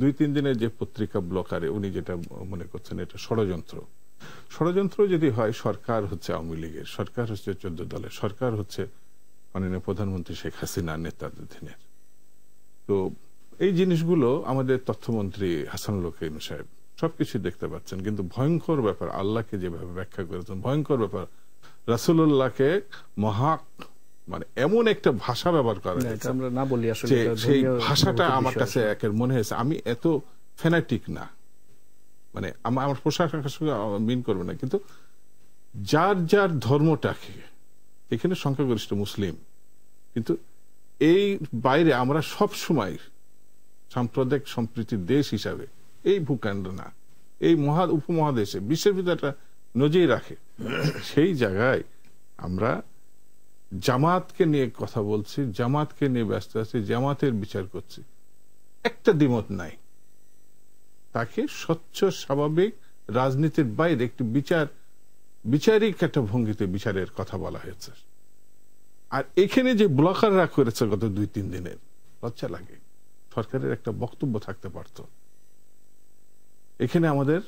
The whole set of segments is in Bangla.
দুই, তিন দিনের যে পত্রিকা ব্লকারে উনি যেটা মনে করছেন এটা ষড়যন্ত্র। ষড়যন্ত্র যদি হয়, সরকার হচ্ছে আওয়ামী লীগের, সরকার হচ্ছে চোদ্দ দলের, সরকার হচ্ছে মাননীয় প্রধানমন্ত্রী শেখ হাসিনা নেতাধীনের তো এই জিনিসগুলো আমাদের তথ্যমন্ত্রী হাসান লোকেন সাহেব সবকিছু দেখতে পাচ্ছেন, কিন্তু ভয়ঙ্কর ব্যাপার, আল্লাহকে যেভাবে ব্যাখ্যা করেছেন, ভয়ঙ্কর ব্যাপার। রাসুল্লাহকে মহা মানে এমন একটা ভাষা ব্যবহার করা আমরা না বলি আসলে যে সেই ভাষাটা আমার কাছে একের মনে হয়েছে। আমি এত ফেনাটিক না। মানে আমার পোশাক সঙ্গে মিন করবে না। কিন্তু যার যার ধর্মটাকে এখানে সংখ্যাগরিষ্ঠ মুসলিম কিন্তু এই বাইরে আমরা সব সময় সাম্প্রদায়িক সম্প্রীতির দেশ হিসাবে এই ভূখণ্ড না এই মহা উপমহাদেশে বিশ্বের ভিতরে নজির রাখে। সেই জায়গায় আমরা জামাতকে নিয়ে কথা বলছি, জামাতকে নিয়ে ব্যস্ত আছি, জামাতের বিচার করছি। একটা দ্বিমত নাই। তাকে স্বচ্ছ, স্বাভাবিক রাজনীতির বাইরে একটি বিচার, বিচারিক একটা ভঙ্গিতে বিচারের কথা বলা হয়েছে। আর এখানে যে ব্লকাররা করেছে গত দুই তিন দিনের, লজ্জা লাগে। সরকারের একটা বক্তব্য থাকতে পারত। এখানে আমাদের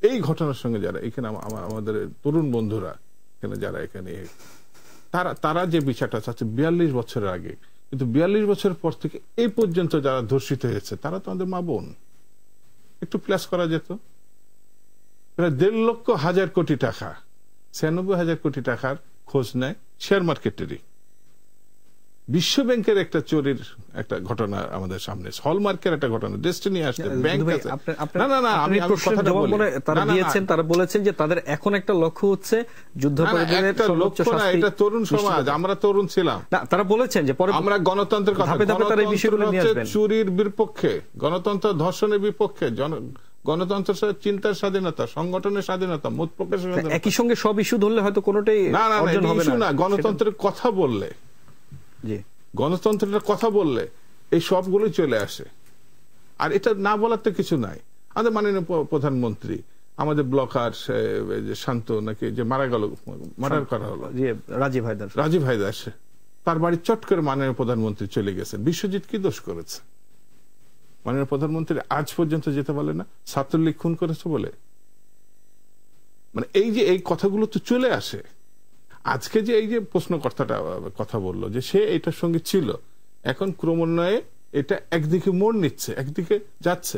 এই ঘটনার সঙ্গে যারা, এখানে আমা- আমা- আমাদের তরুণ বন্ধুরা, এখানে যারা এখানে তারা তারা যে বিচারটা চাচ্ছে বিয়াল্লিশ বছরের আগে, কিন্তু বিয়াল্লিশ বছর পর থেকে এই পর্যন্ত যারা ধর্ষিত হয়েছে, তারা তো আমাদের মা বোন। একটু প্লাস করা যেত। প্রায় দেড় লক্ষ হাজার কোটি টাকা, ছিয়ানব্বই হাজার কোটি টাকার খোঁজ নেয় শেয়ার মার্কেটেরই বিশ্ব ব্যাংকের একটা চোরির একটা ঘটনা আমাদের সামনে হলমার্কের একটা ঘটনা ডেস্টিনি আসছে ব্যাংক আছে। না না না আমি কথাটা মনে তারা দিয়েছেন তারা বলেছেন যে তাদের এখন একটা লক্ষ্য হচ্ছে যুদ্ধাপরাধীদের একটা সর্বোচ্চ শাস্তি এটা তরুণ সমাজ আমরা তরুণ ছিলাম। না তারা বলেছেন যে পরে আমরা গণতন্ত্রের কথা তারা এই বিষয়গুলো নিয়ে আসবেন। চুরির বিপক্ষে গণতন্ত্র ধর্ষণের বিপক্ষে জন- গণতন্ত্র চিন্তার স্বাধীনতা সংগঠনের স্বাধীনতা মত প্রকাশের একই সঙ্গে সব ইস্যু ধরলে হয়তো কোনোটাই না না গণতন্ত্রের কথা বললে। গণতন্ত্রের কথা বললে এই সবগুলোই চলে আসে। আর এটা না বলার তো কিছু নাই। আমাদের মাননীয় প্রধানমন্ত্রী আমাদের ব্লকার শান্ত নাকি যে মারা গেল মার্ডার করা হলো। রাজীব হায়দার। রাজীব হায়দার তার বাড়ি চট করে মাননীয় প্রধানমন্ত্রী চলে গেছেন। বিশ্বজিৎ কি দোষ করেছে? মাননীয় প্রধানমন্ত্রী আজ পর্যন্ত যেতে বলে না? ছাত্রলীগ খুন করেছে বলে? মানে এই যে এই কথাগুলো তো চলে আসে আজকে যে এই যে প্রশ্নকর্তাটা কথা বলল যে সে এটার সঙ্গে ছিল, এখন ক্রমান্বয়ে এটা একদিকে মোড় নিচ্ছে, একদিকে যাচ্ছে।